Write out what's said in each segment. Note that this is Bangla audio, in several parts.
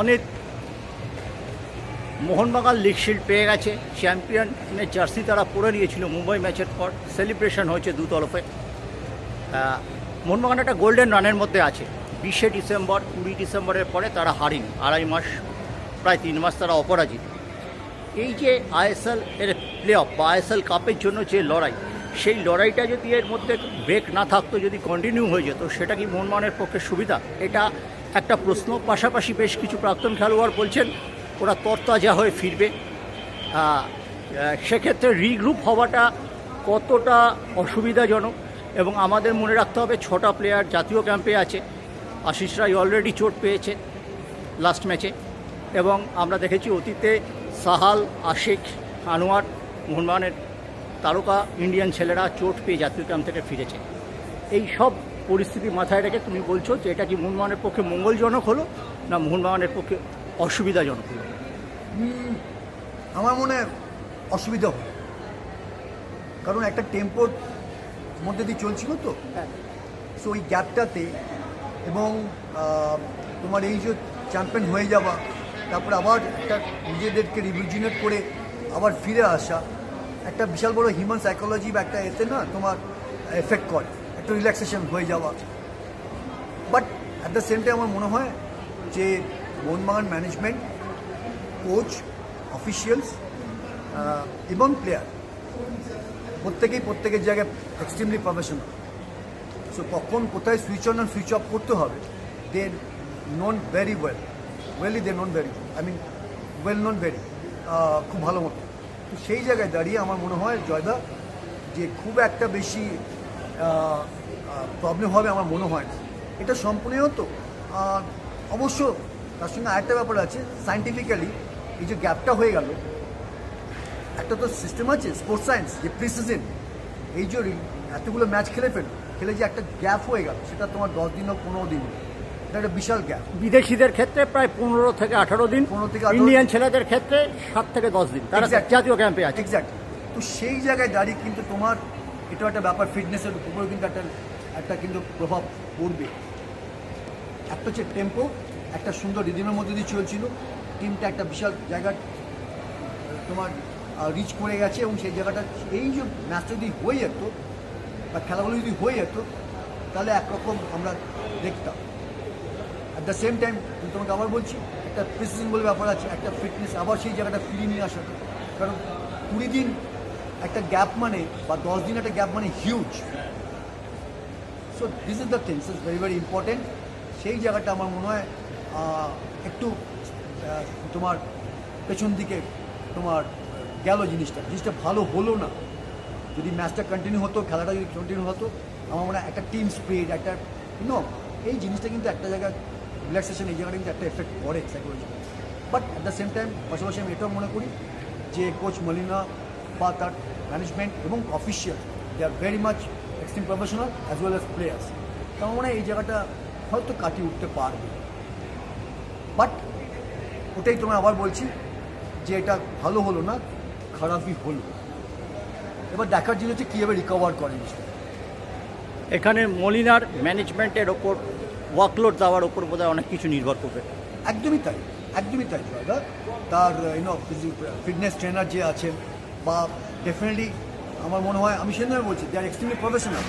অনেক মোহনবাগান লিগ শিল্ড পেয়ে গেছে। চ্যাম্পিয়নের জার্সি তারা পরে নিয়েছিল। মুম্বাই ম্যাচের পর সেলিব্রেশন হয়েছে দু তরফে। মোহনবাগান একটা গোল্ডেন রানের মধ্যে আছে। বিশে ডিসেম্বর, কুড়ি ডিসেম্বরের পরে তারা হারিনি। আড়াই মাস, প্রায় তিন মাস তারা অপরাজিত। এই যে আইএসএল এর প্লে অফ বা আইএসএল কাপের জন্য যে লড়াই, সেই লড়াইটা যদি এর মধ্যে ব্রেক না থাকতো, যদি কন্টিনিউ হয়ে যেত, সেটা কি মোহনবাগানের পক্ষে সুবিধা? এটা একটা প্রশ্ন, পাশাপাশি বেশ কিছু প্রাক্তন খেলোয়াড় বলছেন, ওরা তরতাজা হয়ে ফিরবে। সেক্ষেত্রে রিগ্রুপ হওয়াটা কতটা অসুবিধাজনক এবং আমাদের মনে রাখতে হবে ছটা প্লেয়ার জাতীয় ক্যাম্পে আছে। আশিস রায় অলরেডি চোট পেয়েছে লাস্ট ম্যাচে এবং আমরা দেখেছি অতীতে সাহাল, আশিক, আনোয়ার, মোহনবাগানের তারকা ইন্ডিয়ান ছেলেরা চোট পেয়ে জাতীয় ক্যাম্প থেকে ফিরেছে। এই সব পরিস্থিতি মাথায় রেখে তুমি বলছো যে এটা কি মোহনবাগানের পক্ষে মঙ্গলজনক হলো না মোহনবাগানের পক্ষে অসুবিধাজনক হলো? আমার মনে হয় অসুবিধা হবে কারণ একটা টেম্পোর মধ্যে দিয়ে চলছিল তো। সো ওই গ্যাপটাতে এবং তোমার এই যে চ্যাম্পিয়ন হয়ে যাওয়া তারপরে আবার একটা নিজেদেরকে রিভিজিনেট করে আবার ফিরে আসা একটা বিশাল বড় হিউম্যান সাইকোলজি বা একটা এতে না তোমার এফেক্ট করে। একটা রিল্যাক্সেশন হয়ে যাওয়া। But at the same time আমার মনে হয় যে মোহনবাগান ম্যানেজমেন্ট কোচ অফিসিয়ালস এবং প্লেয়ার প্রত্যেকেই প্রত্যেকের জায়গায় এক্সট্রিমলি প্রফেশনাল সো কখন কোথায় সুইচ অন সুইচ অফ করতে হবে they known very well welly they known very I mean well known very খুব ভালো মতো। তো সেই জায়গায় দাঁড়িয়ে আমার মনে হয় জয়দা, যে খুব একটা বেশি প্রবলেম হবে আমার মনে হয় না। এটা সম্পূর্ণ হতো। অবশ্য তার সঙ্গে আরেকটা ব্যাপার আছে সাইন্টিফিক্যালি এই যে গ্যাপটা হয়ে গেল একটা তো সিস্টেম আছে স্পোর্টস সায়েন্স যে প্রিসিজন এই যে এতগুলো ম্যাচ খেলে ফেল খেলে যে একটা গ্যাপ হয়ে গেল সেটা তোমার দশ দিন হোক পনেরো দিন এটা একটা বিশাল গ্যাপ বিদেশিদের ক্ষেত্রে প্রায় পনেরো থেকে আঠারো দিন 15 থেকে 18 ইন্ডিয়ান ছেলেদের ক্ষেত্রে সাত থেকে দশ দিন তারা. জাতীয় ক্যাম্পে আছে। এক্স্যাক্ট তো সেই জায়গায় দাঁড়িয়ে কিন্তু তোমার এটা একটা ব্যাপার ফিটনেসের উপরেও কিন্তু একটা একটা কিন্তু প্রভাব পড়বে। একটা হচ্ছে টেম্পো একটা সুন্দর রিদিমের মধ্যে দিয়ে চলছিল। টিমটা একটা বিশাল জায়গা, তোমার রিচ করে গেছে এবং সেই জায়গাটা, এই যে ম্যাচটা যদি হয়ে যেত বা খেলাগুলো যদি হয়ে যেত, তাহলে একরকম আমরা দেখতাম। অ্যাট দ্য সেম টাইম তোমাকে আবার বলছি, একটা প্রিসিজন বলে ব্যাপার আছে, একটা ফিটনেস আবার সেই জায়গাটা ফিরিয়ে নিয়ে আসাটা। কারণ কুড়ি দিন একটা গ্যাপ মানে বা দশ দিন একটা গ্যাপ মানে huge so this is the things is very very important সেই জায়গাটা আমার মনে হয় একটু তোমার পেছন দিকে তোমার গেল জিনিসটা। জিনিসটা ভালো হলো না। যদি ম্যাচটা কন্টিনিউ হতো, খেলাটা যদি কন্টিনিউ হতো, আমার মনে হয় একটা টিম স্পিড একটা নো এই জিনিসটা কিন্তু একটা জায়গায় রিল্যাক্সেশন এই জায়গাটা কিন্তু একটা এফেক্ট করে psychology but at the same time পাশাপাশি আমি এটাও মনে করি যে কোচ মলিনা বা তার ম্যানেজমেন্ট এবং official they are very much extreme professional as well as players তো আমার মনে এই জায়গাটা হয়তো কাটিয়ে উঠতে পারবে। বাট ওটাই তোমায় আবার বলছি যে এটা ভালো হলো না খারাপই হলো। এবার দেখার জিনিস হচ্ছে কীভাবে রিকভার করে জিনিসটা। এখানে মলিনার ম্যানেজমেন্টের ওপর ওয়ার্কলোড দেওয়ার ওপর বোধহয় অনেক কিছু নির্ভর করবে। একদমই তাই একদমই তাই জয়দা। তার ইউনো ফিটনেস ট্রেনার যে আছেন বা ডেফিনেটলি আমার মনে হয়, আমি সেজন্য বলছি দে আর এক্সট্রিমলি প্রফেশনাল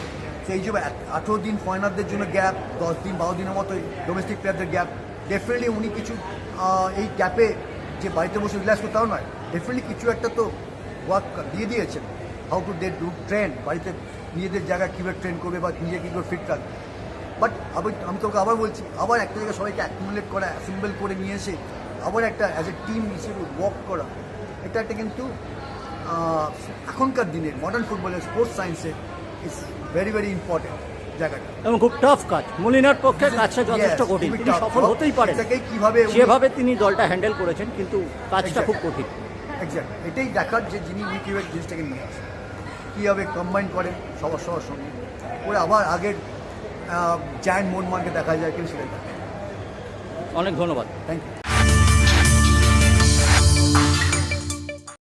সেই এক- আঠেরো দিন ফরেনারদের জন্য গ্যাপ দশ দিন, বারো দিনের মতো ডোমেস্টিক প্লেয়ারদের গ্যাপ ডেফিনেটলি উনি কিছু এই গ্যাপে যে বাড়িতে বসে রিল্যাক্স করতে তাও নয় ডেফিনেটলি কিছু একটা তো ওয়ার্ক দিয়ে দিয়েছেন। How to day do train বাড়িতে নিজেদের জায়গায় কীভাবে ট্রেন করবে বা নিজে কী করে ফিট রাখবে। বাট আমি আমি তোকে আবার বলছি, আবার একটা জায়গায় সবাইকে অ্যাকুমুলেট করা অ্যাসেম্বল করে নিয়ে এসে আবার একটা অ্যাজ এ টিম হিসেবে ওয়ার্ক করা, এটা একটা কিন্তু এখনকার দিনে মডার্ন ফুটবলের স্পোর্টস সায়েন্সে ইজ ভেরি ভেরি ইম্পর্টেন্ট জায়গাটা। এবং খুব টাফ কাজ। মলিনার পক্ষে কাজটা যথেষ্ট কঠিন। তিনি সফল হতেই পারেন। কীভাবে যেভাবে তিনি দলটা হ্যান্ডেল করেছেন কিন্তু কাজটা খুব কঠিন। এক্স্যাক্ট এটাই দেখার যে যিনি উনি কীভাবে জিনিসটাকে নিয়ে আসেন। কীভাবে কম্বাইন করেন সবার সবার সঙ্গে। করে আবার আগের জায়ান্ট মোহনমানকে দেখা যায় কিন্তু দেখা অনেক ধন্যবাদ। Thank you